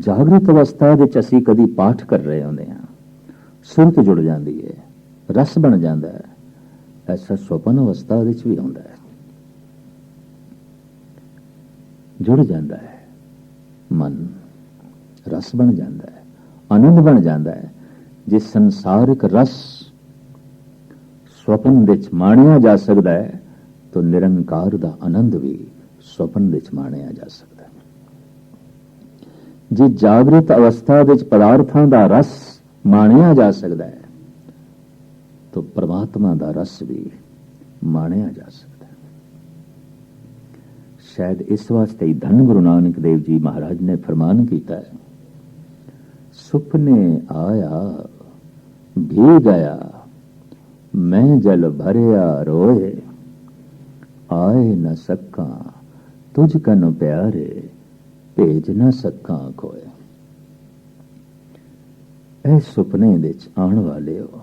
ਜਾਗਰਤ ਅਵਸਥਾ ਵਿੱਚ ਅਸੀਂ ਕਦੀ ਪਾਠ ਕਰ ਰਹੇ ਹੁੰਦੇ ਹਾਂ। ਸੁਰਤ ਜੁੜ ਜਾਂਦੀ ਹੈ, ਰਸ ਬਣ ਜਾਂਦਾ ਹੈ। ਐਸਾ ਸੁਪਨ ਅਵਸਥਾ ਵਿੱਚ ਵੀ ਹੁੰਦਾ ਹੈ। ਜੁੜ ਜਾਂਦਾ ਹੈ। ਮਨ ਰਸ ਬਣ ਜਾਂਦਾ ਹੈ, ਆਨੰਦ ਬਣ ਜਾਂਦਾ ਹੈ। ਜੇ ਸੰਸਾਰਿਕ ਰਸ ਸੁਪਨ ਵਿੱਚ ਮਾਣਿਆ ਜਾ ਸਕਦਾ ਹੈ, ਤਾਂ ਨਿਰੰਕਾਰ ਦਾ ਆਨੰਦ ਵੀ ਸੁਪਨ ਵਿੱਚ ਮਾਣਿਆ ਜਾ ਸਕਦਾ ਜੇ ਜਾਗਰਤ ਅਵਸਥਾ ਵਿੱਚ ਪਦਾਰਥਾਂ ਦਾ ਰਸ ਮਾਣਿਆ ਜਾ ਸਕਦਾ ਹੈ, ਤਾਂ ਪ੍ਰਮਾਤਮਾ ਦਾ ਰਸ ਵੀ ਮਾਣਿਆ ਜਾ ਸਕਦਾ ਹੈ। ਸ਼ਾਇਦ ਇਸ ਵਾਸਤੇ ਹੀ ਧੰਨ ਗੁਰੂ ਨਾਨਕ ਦੇਵ ਜੀ ਮਹਾਰਾਜ ਨੇ ਫਰਮਾਨ ਕੀਤਾ ਹੈ, ਸੁਪਨੇ ਆਇਆ ਭੀ ਗਿਆ, ਮੈਂ ਜਲ ਭਰਿਆ ਰੋਏ ਆਏ ਨ ਸਕਾਂ ਤੁਝ ਕਨ ਪਿਆਰੇ ਭੇਜ ਨਾ ਸਕਾਂ ਕੋਏ ਇਹ ਸੁਪਨੇ ਵਿੱਚ ਆਉਣ ਵਾਲੇ ਹੋ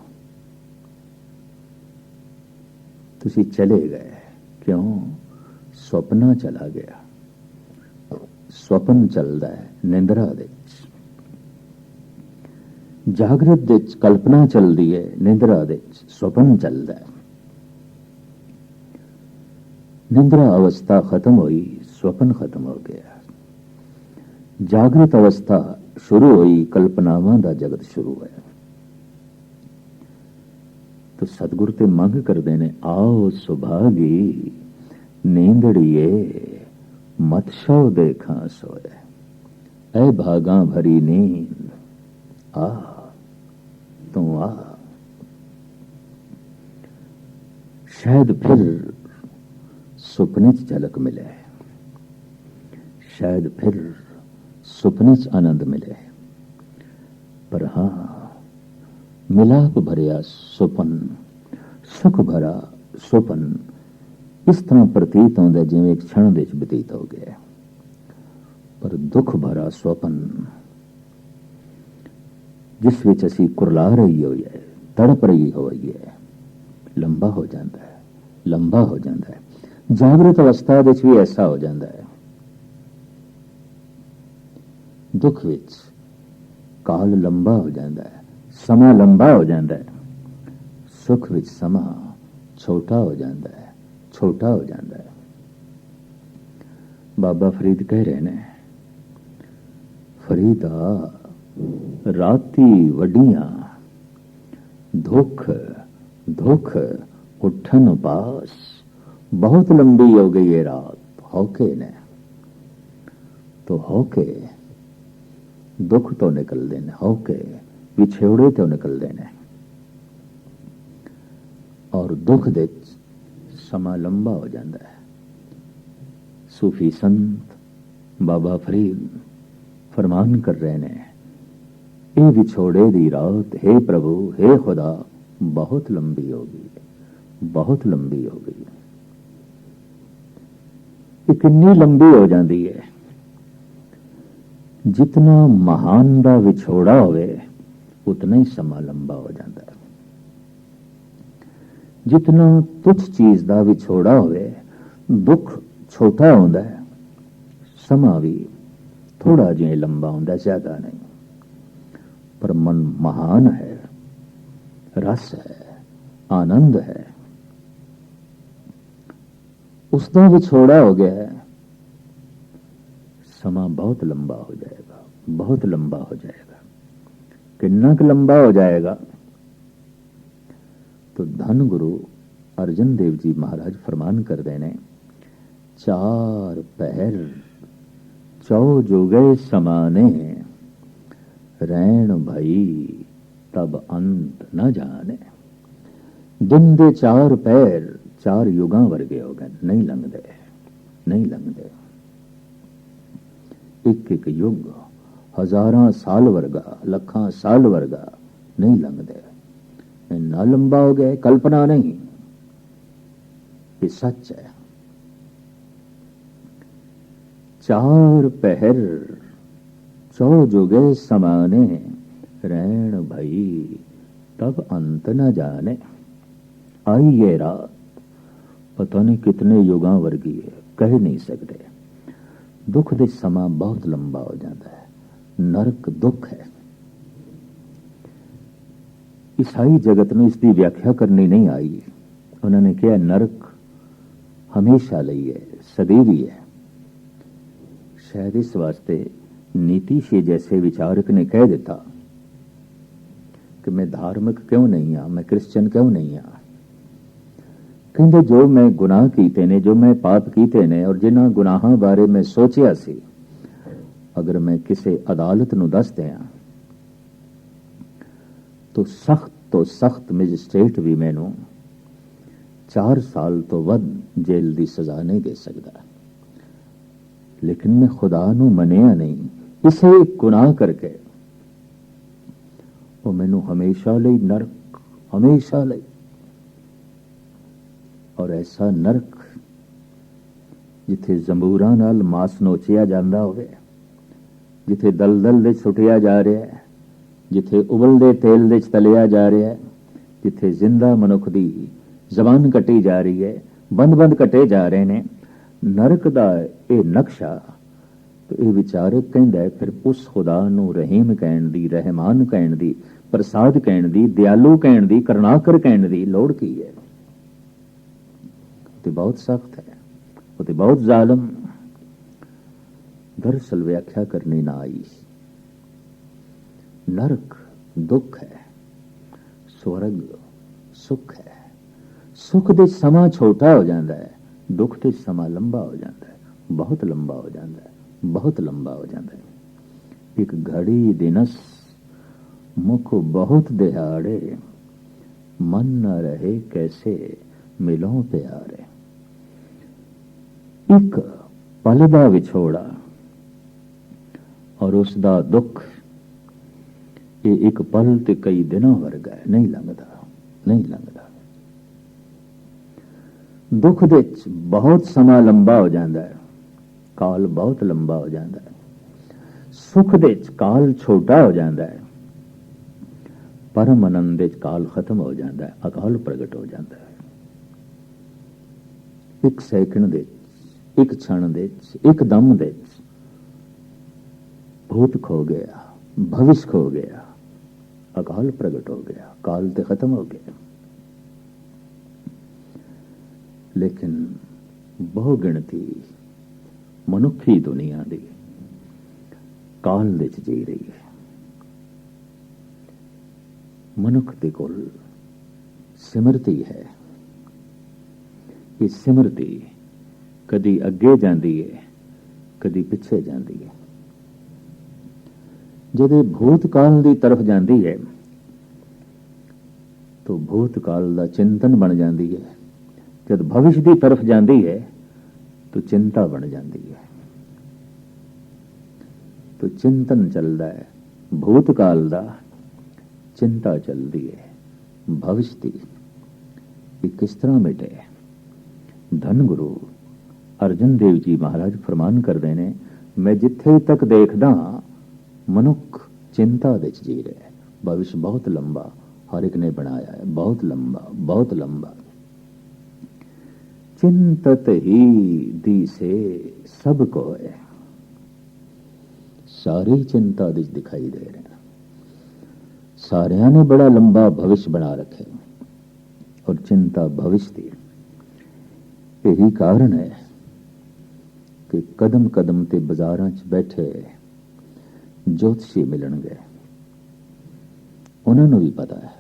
ਤੁਸੀਂ ਚਲੇ ਗਏ। ਕਿਉਂ? ਸੁਪਨਾ ਚਲਾ ਗਿਆ। ਸੁਪਨ ਚੱਲਦਾ ਹੈ ਨਿੰਦਰਾ ਦੇ ਵਿੱਚ। ਜਾਗਰਤ ਦੇ ਵਿੱਚ ਕਲਪਨਾ ਚੱਲਦੀ ਹੈ ਨਿੰਦਰਾ ਦੇ ਵਿੱਚ। ਸੁਪਨ ਚੱਲਦਾ ਹੈ। ਨਿੰਦਰਾ ਅਵਸਥਾ ਖਤਮ ਹੋਈ, ਸੁਪਨ ਖਤਮ ਹੋ ਗਿਆ। ਜਾਗਰਤ ਅਵਸਥਾ ਸ਼ੁਰੂ ਹੋਈ, ਕਲਪਨਾਵਾਂ ਦਾ ਜਗਤ ਸ਼ੁਰੂ ਹੋਇਆ। ਤੋ ਸਤਿਗੁਰ ਤੇ ਮੰਗ ਕਰਦੇ ਨੇ, ਆਓ ਸੁਭਾਗੀ, ਨੀਂਦੜੀਏ, ਮਤ ਸੋ ਦੇਖਾਂ ਸੋਏ। ਐ ਭਾਗਾ ਭਰੀ ਨੀਂਦ, ਆ, ਤੂੰ ਆ। ਸ਼ਾਇਦ ਫਿਰ ਸੁਪਨੇ 'ਚ ਝਲਕ ਮਿਲੇ। ਸ਼ਾਇਦ ਫਿਰ ਸੁਪਨੇ 'ਚ ਆਨੰਦ ਮਿਲੇ ਪਰ ਹਾਂ, ਮਿਲਾਪ ਭਰਿਆ ਸੁਪਨ, ਸੁਖ ਭਰਾ ਸੁਪਨ, ਇਸ ਤਰ੍ਹਾਂ ਪ੍ਰਤੀਤ ਹੁੰਦਾ ਜਿਵੇਂ ਇੱਕ ਛਣ ਦੇ ਵਿੱਚ ਬਤੀਤ ਹੋ ਗਿਆ ਪਰ ਦੁੱਖ ਭਰਾ ਸੁਪਨ, ਜਿਸ ਵਿੱਚ ਅਸੀਂ ਕੁਰਲਾ ਰਹੀ ਹੋਈ ਹੈ ਤੜਪ ਰਹੀ ਹੋਈ ਹੈ ਲੰਬਾ ਹੋ ਜਾਂਦਾ ਹੈ, ਲੰਬਾ ਹੋ ਜਾਂਦਾ ਹੈ। ਜਾਗਰਤ ਅਵਸਥਾ ਵਿੱਚ ਵੀ ਐਸਾ ਹੋ ਜਾਂਦਾ ਹੈ। ਦੁੱਖ ਵਿੱਚ ਕਾਲ ਲੰਬਾ ਹੋ ਜਾਂਦਾ ਹੈ, ਸਮਾਂ ਲੰਬਾ ਹੋ ਜਾਂਦਾ ਹੈ। ਸੁਖ ਵਿੱਚ ਸਮਾਂ ਛੋਟਾ ਹੋ ਜਾਂਦਾ ਹੈ, ਛੋਟਾ ਹੋ ਜਾਂਦਾ ਹੈ। ਬਾਬਾ ਫਰੀਦ ਕਹਿ ਰਹੇ ਨੇ, ਫਰੀਦਾ ਰਾਤੀ ਵਡੀਆਂ ਦੁੱਖ ਦੁੱਖ ਉਠਨ ਪਾਸ ਬਹੁਤ ਲੰਬੀ ਹੋ ਗਈ ਇਹ ਰਾਤ ਹੋਕੇ ਨੇ। ਤੋ ਹੋਕੇ ਦੁੱਖ ਤੋਂ ਨਿਕਲਦੇ ਨੇ ਹੋਕੇ ਵਿਛੋੜੇ ਤੋਂ ਨਿਕਲਦੇ ਨੇ। ਔਰ ਦੁੱਖ ਦੇ ਸਮਾਂ ਲੰਬਾ ਹੋ ਜਾਂਦਾ ਹੈ। ਸੂਫੀ ਸੰਤ ਬਾਬਾ ਫਰੀਦ ਫਰਮਾਨ ਕਰ ਰਹੇ ਨੇ, ਇਹ ਵਿਛੋੜੇ ਦੀ ਰਾਤ, ਹੈ ਪ੍ਰਭੂ, ਹੈ ਖੁਦਾ, ਬਹੁਤ ਲੰਬੀ ਹੋ ਗਈ, ਬਹੁਤ ਲੰਬੀ ਹੋ ਗਈ। ਇਹ ਕਿੰਨੀ ਲੰਬੀ ਹੋ ਜਾਂਦੀ ਹੈ। ਜਿਤਨਾ ਮਹਾਨ ਦਾ ਵਿਛੋੜਾ ਹੋਵੇ, ਉਤਨਾ ਹੀ ਸਮਾਂ ਲੰਬਾ ਹੋ ਜਾਂਦਾ ਹੈ। ਜਿਤਨਾ ਤੁਛ ਚੀਜ਼ ਦਾ ਵਿਛੋੜਾ ਹੋਵੇ, ਦੁੱਖ ਛੋਟਾ ਹੁੰਦਾ ਹੈ, ਸਮਾਂ ਵੀ ਥੋੜਾ ਜਿਹਾ ਲੰਬਾ ਹੁੰਦਾ ਜ਼ਿਆਦਾ ਨਹੀਂ। ਪਰ ਮਨ ਮਹਾਨ ਹੈ, ਰਸ ਹੈ, ਆਨੰਦ ਹੈ। ਉਸ ਦਾ ਵਿਛੋੜਾ ਹੋ ਗਿਆ ਹੈ ਸਮਾਂ ਬਹੁਤ ਲੰਬਾ ਹੋ ਜਾਏਗਾ ਬਹੁਤ ਲੰਬਾ ਹੋ ਜਾਏਗਾ ਕਿੰਨਾ ਕੁ ਲੰਬਾ ਹੋ ਜਾਏਗਾ तो धन गुरु अर्जन देव जी महाराज फरमान कर देने चार पहर चौ जुगे समाने रैन भई तब अंत न जाने दिन ਦੇ ਚਾਰ ਪੈਰ ਚਾਰ ਯੁਗਾਂ ਵਰਗੇ ਹੋ ਗਏ ਨਹੀਂ ਲੰਘਦੇ ਨਹੀਂ ਲੰਘਦੇ ਇੱਕ ਇੱਕ ਯੁੱਗ ਹਜ਼ਾਰਾਂ ਸਾਲ ਵਰਗਾ ਲੱਖਾਂ ਸਾਲ ਵਰਗਾ ਨਹੀਂ ਲੰਘਦੇ ਇੰਨਾ ਲੰਬਾ ਹੋ ਗਿਆ ਕਲਪਨਾ ਨਹੀਂ ਇਹ ਸੱਚ ਹੈ ਚਾਰ ਪਹਿਰ ਚੌ ਜੁਗੇ ਸਮਾਨੇ ਰਹਿਣ ਭਈ ਤਬ ਅੰਤ न जाने आई ये रात ਪਤਾ ਨਹੀਂ ਕਿਤਨੇ ਯੁਗਾਂ ਵਰਗੀ ਹੈ ਕਹਿ ਨਹੀਂ ਸਕਦੇ ਦੁੱਖ ਦੇ ਸਮਾਂ ਬਹੁਤ ਲੰਬਾ ਹੋ ਜਾਂਦਾ ਹੈ ਨਰਕ ਦੁੱਖ ਹੈ ਈਸਾਈ ਜਗਤ ਨੂੰ ਇਸ ਦੀ ਵਿਆਖਿਆ ਕਰਨੀ ਨਹੀਂ ਆਈ ਉਹਨਾਂ ਨੇ ਕਿਹਾ ਨਰਕ ਹਮੇਸ਼ਾ ਲਈ ਹੈ ਸਦੀਵੀ ਹੈ ਸ਼ਾਇਦ ਇਸ ਵਾਸਤੇ ਨੀਤੀ ਸੇ ਜੈਸੇ ਵਿਚਾਰਕ ਨੇ ਕਹਿ ਦਿੱਤਾ ਕਿ ਮੈਂ ਧਾਰਮਿਕ ਕਿਉਂ ਨਹੀਂ ਆ ਮੈਂ ਕ੍ਰਿਸਚੀਅਨ ਕਿਉਂ ਨਹੀਂ ਆ ਕਹਿੰਦੇ ਜੋ ਮੈਂ ਗੁਨਾਹ ਕੀਤੇ ਨੇ ਜੋ ਮੈਂ ਪਾਪ ਕੀਤੇ ਨੇ ਔਰ ਜਿਨ੍ਹਾਂ ਗੁਨਾਹਾਂ ਬਾਰੇ ਮੈਂ ਸੋਚਿਆ ਸੀ ਅਗਰ ਮੈਂ ਕਿਸੇ ਅਦਾਲਤ ਨੂੰ ਦੱਸ ਦਿਆਂ ਤੋ ਸਖਤ ਤੋਂ ਸਖਤ ਮੈਜਿਸਟ੍ਰੇਟ ਵੀ ਮੈਨੂੰ 4 ਸਾਲ ਤੋਂ ਵੱਧ ਜੇਲ੍ਹ ਦੀ ਸਜ਼ਾ ਨਹੀਂ ਦੇ ਸਕਦਾ ਲੇਕਿਨ ਮੈਂ ਖੁਦਾ ਨੂੰ ਮੰਨਿਆ ਨਹੀਂ ਇਸੇ ਗੁਨਾਹ ਕਰਕੇ ਉਹ ਮੈਨੂੰ ਹਮੇਸ਼ਾ ਲਈ ਨਰਕ ਹਮੇਸ਼ਾ ਲਈ ਔਰ ਐਸਾ ਨਰਕ ਜਿੱਥੇ ਜ਼ੰਬੂਰਾਂ ਨਾਲ ਮਾਸ ਨੋਚਿਆ ਜਾਂਦਾ ਹੋਵੇ, ਜਿੱਥੇ ਦਲਦਲ ਵਿੱਚ ਸੁੱਟਿਆ ਜਾ ਰਿਹਾ ਹੈ, ਜਿੱਥੇ ਉਬਲਦੇ ਤੇਲ ਵਿੱਚ ਤਲਿਆ ਜਾ ਰਿਹਾ ਹੈ, ਜਿੱਥੇ ਜ਼ਿੰਦਾ ਮਨੁੱਖ ਦੀ ਜ਼ਬਾਨ ਕੱਟੀ ਜਾ ਰਹੀ ਹੈ ਬੰਦ-ਬੰਦ ਕੱਟੇ ਜਾ ਰਹੇ ਨੇ, ਨਰਕ ਦਾ ਇਹ ਨਕਸ਼ਾ ਤੇ ਇਹ ਵਿਚਾਰਕ ਕਹਿੰਦਾ ਹੈ, ਫਿਰ ਉਸ ਖੁਦਾ ਨੂੰ ਰਹੀਮ ਕਹਿਣ ਦੀ, ਰਹਿਮਾਨ ਕਹਿਣ ਦੀ, ਪ੍ਰਸਾਦ ਕਹਿਣ ਦੀ, ਦਿਆਲੂ ਕਹਿਣ ਦੀ ਕਰੁਣਾਕਰ ਕਹਿਣ ਦੀ ਲੋੜ ਕੀ ਹੈ? ਤੇ ਬਹੁਤ ਸਖਤ ਹੈ। ਉਹ ਤੇ ਬਹੁਤ ਜ਼ਾਲਮ ਦਰਸਲ ਵਿਆਖਿਆ ਕਰਨੀ ਨਾ ਆਈ। ਨਰਕ ਦੁੱਖ ਹੈ, ਸਵਰਗ ਸੁਖ ਹੈ। ਸੁਖ ਦੇ ਸਮਾਂ ਛੋਟਾ ਹੋ ਜਾਂਦਾ ਹੈ, ਦੁੱਖ ਦੇ ਸਮਾਂ ਲੰਬਾ ਹੋ ਜਾਂਦਾ ਹੈ। ਬਹੁਤ ਲੰਬਾ ਹੋ ਜਾਂਦਾ ਹੈ, ਬਹੁਤ ਲੰਬਾ ਹੋ ਜਾਂਦਾ ਹੈ। ਇੱਕ ਘੜੀ ਦਿਨਸ ਮੁਖ ਬਹੁਤ ਦਿਹਾੜੇ, ਮਨ ਨਾ ਰਹੇ ਕੈਸੇ ਮਿਲੋਂ ਪਿਆਰੇ। ਇੱਕ ਪਲ ਦਾ ਵਿਛੋੜਾ ਔਰ ਉਸ ਦਾ ਦੁੱਖ, ਇਹ ਇੱਕ ਪਲ ਤੇ ਕਈ ਦਿਨਾਂ ਵਰਗਾ ਨਹੀਂ ਲੰਘਦਾ ਨਹੀਂ ਲੰਘਦਾ। ਦੁੱਖ ਦੇ ਵਿੱਚ ਬਹੁਤ ਸਮਾਂ ਲੰਬਾ ਹੋ ਜਾਂਦਾ ਹੈ। ਕਾਲ ਬਹੁਤ ਲੰਬਾ ਹੋ ਜਾਂਦਾ ਹੈ। ਸੁਖ ਦੇ ਵਿੱਚ ਕਾਲ ਛੋਟਾ ਹੋ ਜਾਂਦਾ ਹੈ। ਪਰਮ ਆਨੰਦ ਵਿੱਚ ਕਾਲ ਖਤਮ ਹੋ ਜਾਂਦਾ ਹੈ। ਅਕਾਲ ਪ੍ਰਗਟ ਹੋ ਜਾਂਦਾ ਹੈ। ਇੱਕ ਸੈਕਿੰਡ ਦੇ ਇੱਕ ਛਣ ਦੇ ਵਿੱਚ, ਇੱਕ ਦਮ ਵਿੱਚ ਭੂਤ ਖੋ ਗਿਆ ਭਵਿਸ਼ ਖੋ ਗਿਆ ਅਕਾਲ ਪ੍ਰਗਟ ਹੋ ਗਿਆ ਕਾਲ ਤੇ ਖਤਮ ਹੋ ਗਿਆ। ਲੇਕਿਨ ਬਹੁ ਗਿਣਤੀ ਮਨੁੱਖੀ ਦੁਨੀਆ ਦੀ ਕਾਲ ਵਿੱਚ ਜੀ ਰਹੀ ਹੈ। ਮਨੁੱਖ ਦੇ ਕੋਲ ਸਿਮਰਤੀ ਹੈ ਇਹ ਸਿਮਰਤੀ ਕਦੀ ਅੱਗੇ ਜਾਂਦੀ ਹੈ ਕਦੀ ਪਿੱਛੇ ਜਾਂਦੀ ਹੈ ਜਦੋਂ ਭੂਤਕਾਲ ਦੀ ਤਰਫ ਜਾਂਦੀ ਹੈ ਤਾਂ ਭੂਤਕਾਲ ਦਾ ਚਿੰਤਨ ਬਣ ਜਾਂਦੀ ਹੈ ਜਦ ਭਵਿਸ਼ ਦੀ ਤਰਫ ਜਾਂਦੀ ਹੈ ਤਾਂ ਚਿੰਤਾ ਬਣ ਜਾਂਦੀ ਹੈ ਤਾਂ ਚਿੰਤਨ ਚੱਲਦਾ ਹੈ ਭੂਤਕਾਲ ਦਾ ਚਿੰਤਾ ਚੱਲਦੀ ਹੈ ਭਵਿਸ਼ ਦੀ। ਇਹ ਕਿਸ ਤਰ੍ਹਾਂ ਮਿਟੇ? ਧੰਨ ਗੁਰੂ। ਅਰਜਨ ਦੇਵ ਜੀ ਮਹਾਰਾਜ ਫਰਮਾਨ ਕਰਦੇ ਨੇ, ਮੈਂ ਜਿੱਥੇ ਤੱਕ ਦੇਖਦਾ, ਮਨੁੱਖ ਚਿੰਤਾ ਵਿੱਚ ਜੀ ਰਿਹਾ ਹੈ। ਭਵਿਸ਼ ਬਹੁਤ ਲੰਬਾ, ਹਰ ਇੱਕ ਨੇ ਬਣਾਇਆ ਹੈ, ਬਹੁਤ ਲੰਬਾ ਬਹੁਤ ਲੰਬਾ। ਚਿੰਤਤ ਹੀ ਦੀਸੇ ਸਭ ਕੋ ਹੈ। ਸਾਰੀ ਚਿੰਤਾ ਵਿੱਚ ਦਿਖਾਈ ਦੇ ਰਹੇ ਸਾਰਿਆਂ ਨੇ ਬੜਾ ਲੰਬਾ ਭਵਿਸ਼ ਬਣਾ ਰੱਖਿਆ। ਔਰ ਚਿੰਤਾ ਭਵਿਸ਼ ਦੀ ਇਹੀ ਕਾਰਨ ਹੈ ਕਿ ਕਦਮ ਕਦਮ ਤੇ ਬਾਜ਼ਾਰਾਂ 'ਚ ਬੈਠੇ ਜੋਤਸ਼ੀ ਮਿਲਣਗੇ। ਉਹਨਾਂ ਨੂੰ ਵੀ ਪਤਾ ਹੈ,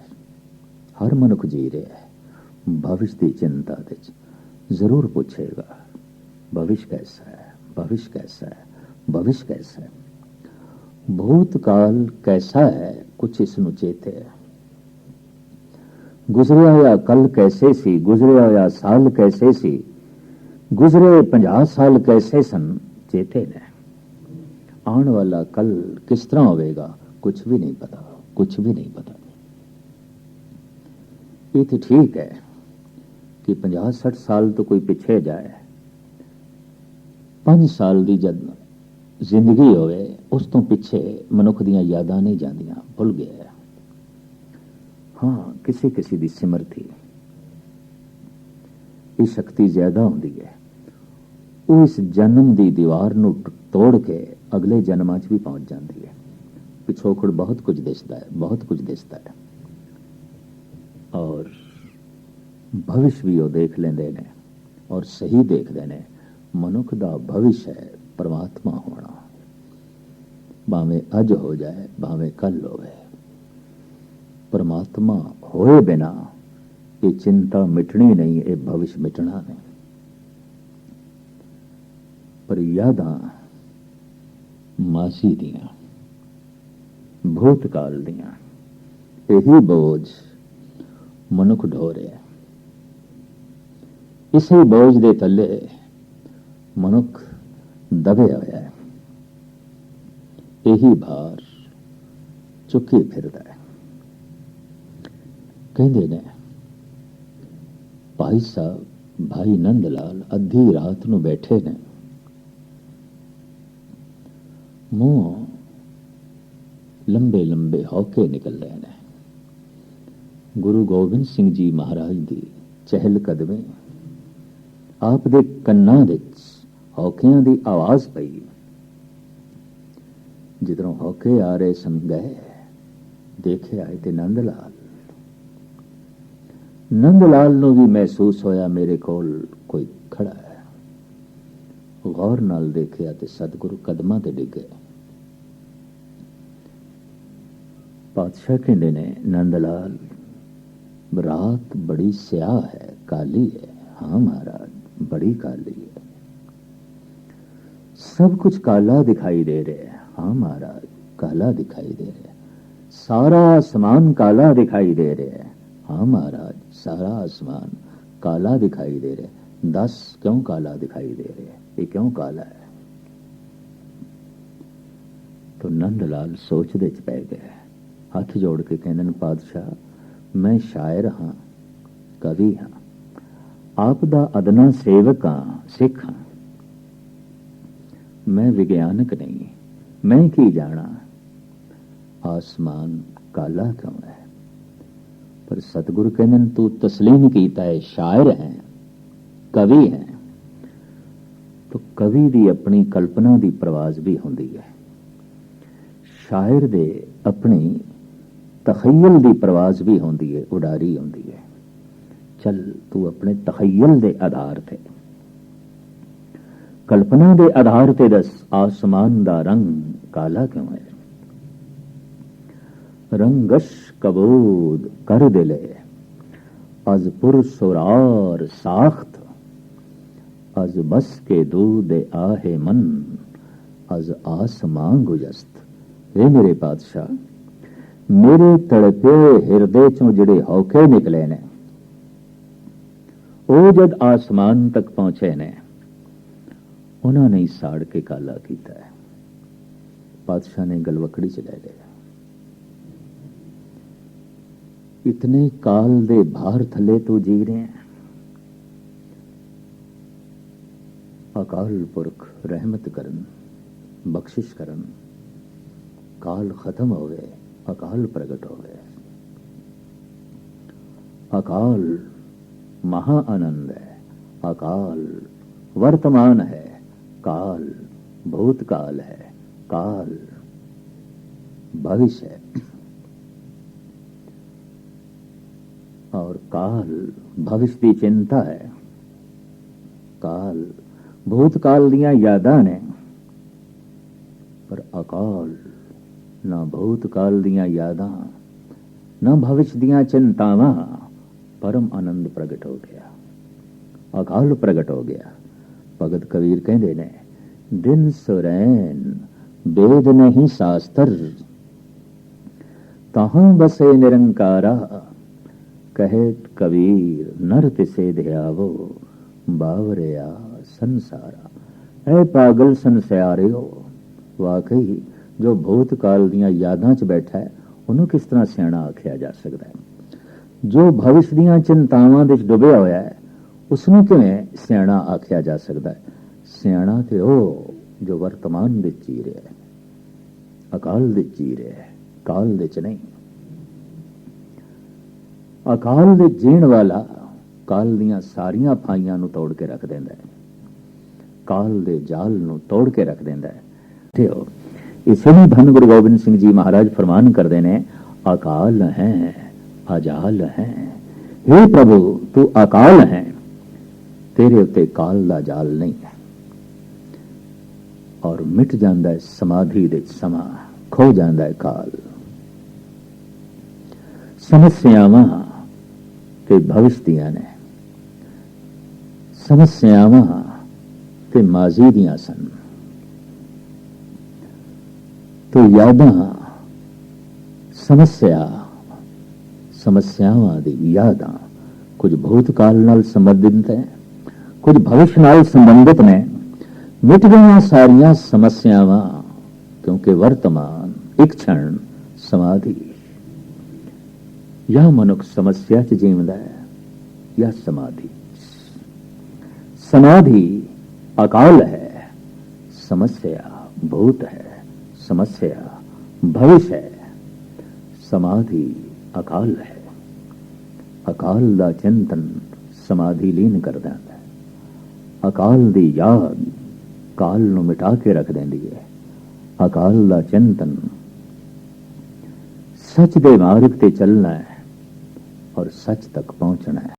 ਹਰ ਮਨੁੱਖ ਜੀ ਰਿਹਾ ਹੈ। ਭਵਿਸ਼ ਦੀ ਚਿੰਤਾ ਵਿੱਚ ਜ਼ਰੂਰ ਪੁੱਛੇਗਾ, ਭਵਿਸ਼ ਕੈਸਾ ਹੈ, ਭਵਿਸ਼ ਕੈਸਾ ਹੈ, ਭਵਿਸ਼ ਕੈਸਾ ਹੈ? ਭੂਤ ਕਾਲ ਕੈਸਾ ਹੈ, ਕੁਛ ਇਸ ਨੂੰ ਚੇਤੇ ਹੈ। ਗੁਜ਼ਰਿਆ ਹੋਇਆ ਕੱਲ ਕੈਸੇ ਸੀ, ਗੁਜ਼ਰਿਆ ਹੋਇਆ ਸਾਲ ਕੈਸੇ ਸੀ ਗੁਜ਼ਰੇ 50 ਸਾਲ ਕੈਸੇ ਸਨ? ਚੇਤੇ ਨੇ। ਆਉਣ ਵਾਲਾ ਕੱਲ ਕਿਸ ਤਰ੍ਹਾਂ ਹੋਵੇਗਾ ਕੁਝ ਵੀ ਨਹੀਂ ਪਤਾ ਕੁਝ ਵੀ ਨਹੀਂ ਪਤਾ। ਇਹ ਤੇ ਠੀਕ ਹੈ ਕਿ 50 60 ਸਾਲ ਤੋਂ ਕੋਈ ਪਿੱਛੇ ਜਾਏ। 5 ਸਾਲ ਦੀ ਜਦ ਜ਼ਿੰਦਗੀ ਹੋਵੇ, ਉਸ ਤੋਂ ਪਿੱਛੇ ਮਨੁੱਖ ਦੀਆਂ ਯਾਦਾਂ ਨਹੀਂ ਜਾਂਦੀਆਂ, ਭੁੱਲ ਗਿਆ। ਹਾਂ, ਕਿਸੇ ਕਿਸੇ ਦੀ ਸਿਮਰਤੀ ਇਹ ਸ਼ਕਤੀ ਜ਼ਿਆਦਾ ਹੁੰਦੀ ਹੈ। ਉਹ ਇਸ ਜਨਮ ਦੀ ਦੀਵਾਰ ਨੂੰ ਤੋੜ ਕੇ ਅਗਲੇ ਜਨਮਾਂ 'ਚ ਵੀ ਪਹੁੰਚ ਜਾਂਦੀ ਹੈ। ਪਿਛੋਕੜ ਬਹੁਤ ਕੁਝ ਦਿਸਦਾ ਹੈ, ਬਹੁਤ ਕੁਝ ਦਿਸਦਾ ਹੈ। ਔਰ ਭਵਿਸ਼ ਵੀ ਉਹ ਦੇਖ ਲੈਂਦੇ ਨੇ ਔਰ ਸਹੀ ਦੇਖਦੇ ਨੇ। ਮਨੁੱਖ ਦਾ ਭਵਿਸ਼ ਹੈ ਪਰਮਾਤਮਾ ਹੋਣਾ। ਭਾਵੇਂ ਅੱਜ ਹੋ ਜਾਏ, ਭਾਵੇਂ ਕੱਲ ਹੋਵੇ। ਪਰਮਾਤਮਾ ਹੋਏ ਬਿਨਾ ਇਹ ਚਿੰਤਾ ਮਿਟਣੀ ਨਹੀਂ, ਇਹ ਭਵਿਸ਼ ਮਿਟਣਾ ਨਹੀਂ ਪਰ ਯਾਦਾਂ ਮਾਸੀ ਦੀਆਂ, ਭੂਤਕਾਲ ਦੀਆਂ, ਇਹੀ ਬੋਝ ਮਨੁੱਖ ਢੋ ਰਿਹਾ ਇਸੇ ਬੋਝ ਦੇ ਥੱਲੇ ਮਨੁੱਖ ਦਬਿਆ ਹੋਇਆ ਹੈ। ਇਹੀ ਭਾਰ ਚੁੱਕੀ ਫਿਰਦਾ ਹੈ। ਕਹਿੰਦੇ ਨੇ, ਭਾਈ ਸਾਹਿਬ, ਭਾਈ ਨੰਦ ਲਾਲ ਅੱਧੀ ਰਾਤ ਨੂੰ ਬੈਠੇ ਨੇ। ਮੂੰਹ ਲੰਬੇ ਲੰਬੇ ਹੌਕੇ ਨਿਕਲ ਰਹੇ ਨੇ। ਗੁਰੂ ਗੋਬਿੰਦ ਸਿੰਘ ਜੀ ਮਹਾਰਾਜ ਦੀ ਚਹਿਲ ਕਦਮੇ ਆਪ ਦੇ ਕੰਨਾਂ ਵਿੱਚ ਹੌਕਿਆਂ ਦੀ ਆਵਾਜ਼ ਪਈ। ਜਿੱਧਰੋਂ ਹੌਕੇ ਆ ਰਹੇ ਸਨ, ਗਏ। ਦੇਖਿਆ ਤੇ ਨੰਦ ਲਾਲ ਨੰਦ ਲਾਲ ਨੂੰ ਵੀ ਮਹਿਸੂਸ ਹੋਇਆ ਮੇਰੇ ਕੋਲ ਕੋਈ ਖੜਾ ਹੈ। ਗੌਰ ਨਾਲ ਦੇਖਿਆ ਤੇ ਸਤਿਗੁਰੂ ਕਦਮਾਂ ਤੇ ਡਿੱਗ ਗਏ। ਪਾਤਸ਼ਾਹ ਕਹਿੰਦੇ ਨੇ ਨੰਦ ਲਾਲ ਰਾਤ ਬੜੀ ਸਿਆਹ ਹੈ, ਕਾਲੀ ਹੈ। ਹਾਂ ਮਹਾਰਾਜ, ਬੜੀ ਕਾਲੀ ਹੈ। ਸਭ ਕੁਝ ਕਾਲਾ ਦਿਖਾਈ ਦੇ ਰਿਹਾ ਹੈ। ਹਾਂ ਮਹਾਰਾਜ, ਕਾਲਾ ਦਿਖਾਈ ਦੇ ਰਿਹਾ ਹੈ। ਸਾਰਾ ਆਸਮਾਨ ਕਾਲਾ ਦਿਖਾਈ ਦੇ ਰਿਹਾ ਹੈ। ਹਾਂ ਮਹਾਰਾਜ, ਸਾਰਾ ਆਸਮਾਨ ਕਾਲਾ ਦਿਖਾਈ ਦੇ ਰਿਹਾ ਹੈ। 10 ਕਿਉਂ ਕਾਲਾ ਦਿਖਾਈ ਦੇ ਰਿਹਾ ਹੈ? ਇਹ ਕਿਉਂ ਕਾਲਾ ਹੈ? ਤਾਂ ਨੰਦ ਲਾਲ ਸੋਚ ਦੇ ਚ ਪੈ ਗਿਆ ਹੱਥ ਜੋੜ ਕੇ ਕਹਿੰਦੇ ਨੇ ਪਾਦਸ਼ਾਹ ਮੈਂ ਸ਼ਾਇਰ ਹਾਂ, ਕਵੀ ਹਾਂ। ਆਪ ਦਾ ਅਦਨਾ ਸੇਵਕ ਹਾਂ, ਸਿੱਖ ਹਾਂ। ਮੈਂ ਵਿਗਿਆਨਕ ਨਹੀਂ, ਮੈਂ ਕੀ ਜਾਣਾ? ਆਸਮਾਨ ਕਾਲਾ ਕਿਉਂ ਹੈ? ਪਰ ਸਤਿਗੁਰੂ ਕਹਿੰਦੇ ਤੂੰ ਤਸਲੀਮ ਕੀਤਾ ਹੈ, ਸ਼ਾਇਰ ਹੈ, ਕਵੀ ਹੈ। ਕਵੀ ਦੀ ਆਪਣੀ ਕਲਪਨਾ ਦੀ ਪ੍ਰਵਾਜ਼ ਵੀ ਹੁੰਦੀ ਹੈ। ਸ਼ਾਇਰ ਦੇ ਆਪਣੀ ਤਖਯਲ ਦੀ ਪ੍ਰਵਾਜ਼ ਵੀ ਹੁੰਦੀ ਹੈ, ਉਡਾਰੀ ਹੁੰਦੀ ਹੈ। ਚੱਲ ਤੂੰ ਆਪਣੇ ਤਖਯਲ ਦੇ ਆਧਾਰ ਤੇ। ਕਲਪਨਾ ਦੇ ਆਧਾਰ ਤੇ ਦੱਸ, ਆਸਮਾਨ ਦਾ ਰੰਗ ਕਾਲਾ ਕਿਉਂ ਹੈ? ਰੰਗਸ਼ ਕਬੂਦ ਕਰ ਦਿਲੇ, ਅਜ਼ ਪੁਰ ਸੁਰਾਰ ਸਾਖਤ ਅਜ਼ ਬਸ ਕੇ ਦੂਦ ਆਹੇ ਮਨ, ਅਜ਼ ਆਸਮਾਂ ਗੁਜਸਤ ਇਹ ਮੇਰੇ ਪਾਤਸ਼ਾਹ, ਮੇਰੇ ਤੜਪੇ ਹਿਰਦੇ ਚੋਂ ਜਿਹੜੇ ਹੌਕੇ ਨਿਕਲੇ ਨੇ, ਉਹ ਜਦ ਆਸਮਾਨ ਤੱਕ ਪਹੁੰਚੇ ਨੇ, ਉਹਨਾਂ ਨੇ ਸਾੜ ਕੇ ਕਾਲਾ ਕੀਤਾ ਹੈ। ਪਾਤਸ਼ਾਹ ਨੇ ਗਲਵਕੜੀ ਚ ਲੈ ਲਿਆ। ਇਤਨੇ ਕਾਲ ਦੇ ਭਾਰ ਥੱਲੇ ਤੋਂ ਜੀ ਰਹੇ ਹੈ। अकाल पुरख, रहमत करन, बख्शिश करन। काल खत्म हो गए, अकाल प्रकट हो गए। अकाल महाआनंद है, अकाल वर्तमान है, काल भूतकाल है, काल भविष्य है। और काल भविष्य की चिंता है, काल ਭੂਤਕਾਲ ਦੀਆਂ ਯਾਦਾਂ ਨੇ। ਪਰ ਅਕਾਲ, ਨਾ ਭੂਤਕਾਲ ਦੀਆਂ ਯਾਦਾਂ, ਨਾ ਭਵਿੱਖ ਦੀਆਂ ਚਿੰਤਾਵਾਂ, ਪਰਮ ਆਨੰਦ ਪ੍ਰਗਟ ਹੋ ਗਿਆ। ਅਕਾਲ ਪ੍ਰਗਟ ਹੋ ਗਿਆ। ਭਗਤ ਕਬੀਰ ਕਹਿੰਦੇ ਨੇ, ਦਿਨ ਸੁਰੈਨ ਬੇਦ ਨਹੀਂ ਸਾਸਤਰ। ਤਹਾਂ ਬਸੇ ਨਿਰੰਕਾਰਾ ਕਹੇ ਕਬੀਰ, ਨਰ ਤਿਸੇ ਧਿਆਵੋ ਬਾਵਰਿਆ। ਸੰਸਾਰਾ। ਐ ਪਾਗਲ ਸੰਸਾਰਿਓ, ਵਾਕਈ ਜੋ ਭੂਤ ਕਾਲ ਦੀਆਂ ਯਾਦਾਂ 'ਚ ਬੈਠਾ ਹੈ, ਉਹਨੂੰ ਕਿਸ ਤਰ੍ਹਾਂ ਸਿਆਣਾ ਆਖਿਆ ਜਾ ਸਕਦਾ ਹੈ? ਜੋ ਭਵਿਸ਼ ਦੀਆਂ ਚਿੰਤਾਵਾਂ ਵਿੱਚ ਡੁੱਬਿਆ ਹੋਇਆ ਹੈ ਉਸ ਨੂੰ ਕਿਵੇਂ ਸਿਆਣਾ ਆਖਿਆ ਜਾ ਸਕਦਾ ਹੈ? ਸਿਆਣਾ ਤੇ ਉਹ ਜੋ ਵਰਤਮਾਨ ਦੇ ਜੀ ਰਿਹਾ ਹੈ। ਅਕਾਲ ਦੇ ਜੀ ਰਿਹਾ ਹੈ, ਕਾਲ ਦੇ ਚ ਨਹੀਂ। ਅਕਾਲ ਦੇ ਜੀਣ ਵਾਲਾ ਕਾਲ ਦੀਆਂ ਸਾਰੀਆਂ ਫਾਈਆਂ ਨੂੰ ਤੋੜ ਕੇ ਰੱਖ ਦਿੰਦਾ ਹੈ। ਕਾਲ ਦੇ ਜਾਲ ਨੂੰ ਤੋੜ ਕੇ ਰੱਖ ਦਿੰਦਾ ਹੈ। ਤੇ ਇਸੇ ਲਈ ਧੰਨ ਗੁਰੂ ਗੋਬਿੰਦ ਸਿੰਘ ਜੀ ਮਹਾਰਾਜ ਫਰਮਾਨ ਕਰਦੇ ਨੇ, ਅਕਾਲ ਹੈ, ਅਜਾਲ ਹੈ। हे ਪ੍ਰਭੂ, ਤੂੰ ਅਕਾਲ ਹੈ, ਤੇਰੇ ਉੱਤੇ ਕਾਲ ਦਾ ਜਾਲ ਨਹੀਂ ਹੈ। ਔਰ ਮਿਟ ਜਾਂਦਾ ਹੈ ਸਮਾਧੀ ਦੇ ਸਮਾ, ਖੋ ਜਾਂਦਾ ਹੈ ਕਾਲ। ਸਮੱਸਿਆਵਾਂ ਤੇ ਭਵਿਸ਼ ਦੀਆਂ ਨੇ। ਸਮੱਸਿਆਵਾਂ ਤੇ ਮਾਜ਼ੀ ਦੀਆਂ ਸਨ। ਤੋ ਯਾਦਾਂ, ਸਮੱਸਿਆ, ਸਮੱਸਿਆਵਾਂ ਦੀ ਯਾਦਾਂ ਕੁਝ ਕਾਲ ਨਾਲ ਸੰਬੰਧਿਤ ਹੈ, ਕੁਝ ਭਵਿਸ਼ ਨਾਲ ਸੰਬੰਧਿਤ ਨੇ। ਮਿਟ ਗਈਆਂ ਸਾਰੀਆਂ ਸਮੱਸਿਆਵਾਂ, ਕਿਉਂਕਿ ਵਰਤਮਾਨ ਇੱਕ ਛਣ ਸਮਾਧੀ। ਜਾਂ ਮਨੁੱਖ ਸਮੱਸਿਆ ਚ ਜੀਵਦਾ ਹੈ ਜਾਂ ਸਮਾਧੀ। ਸਮਾਧੀ ਅਕਾਲ ਹੈ ਸਮੱਸਿਆ ਭੂਤ ਹੈ ਸਮੱਸਿਆ ਭਵਿਸ਼ ਹੈ ਸਮਾਧੀ ਅਕਾਲ ਹੈ ਅਕਾਲ ਦਾ ਚਿੰਤਨ ਸਮਾਧੀ ਲੀਨ ਕਰ ਦਿੰਦਾ ਹੈ ਅਕਾਲ ਦੀ ਯਾਦ ਕਾਲ ਨੂੰ ਮਿਟਾ ਕੇ ਰੱਖ ਦਿੰਦੀ ਹੈ ਅਕਾਲ ਦਾ ਚਿੰਤਨ ਸੱਚ ਦੇ ਮਾਰਗ ਤੇ ਚੱਲਣਾ ਹੈ ਔਰ ਸੱਚ ਤੱਕ ਪਹੁੰਚਣਾ ਹੈ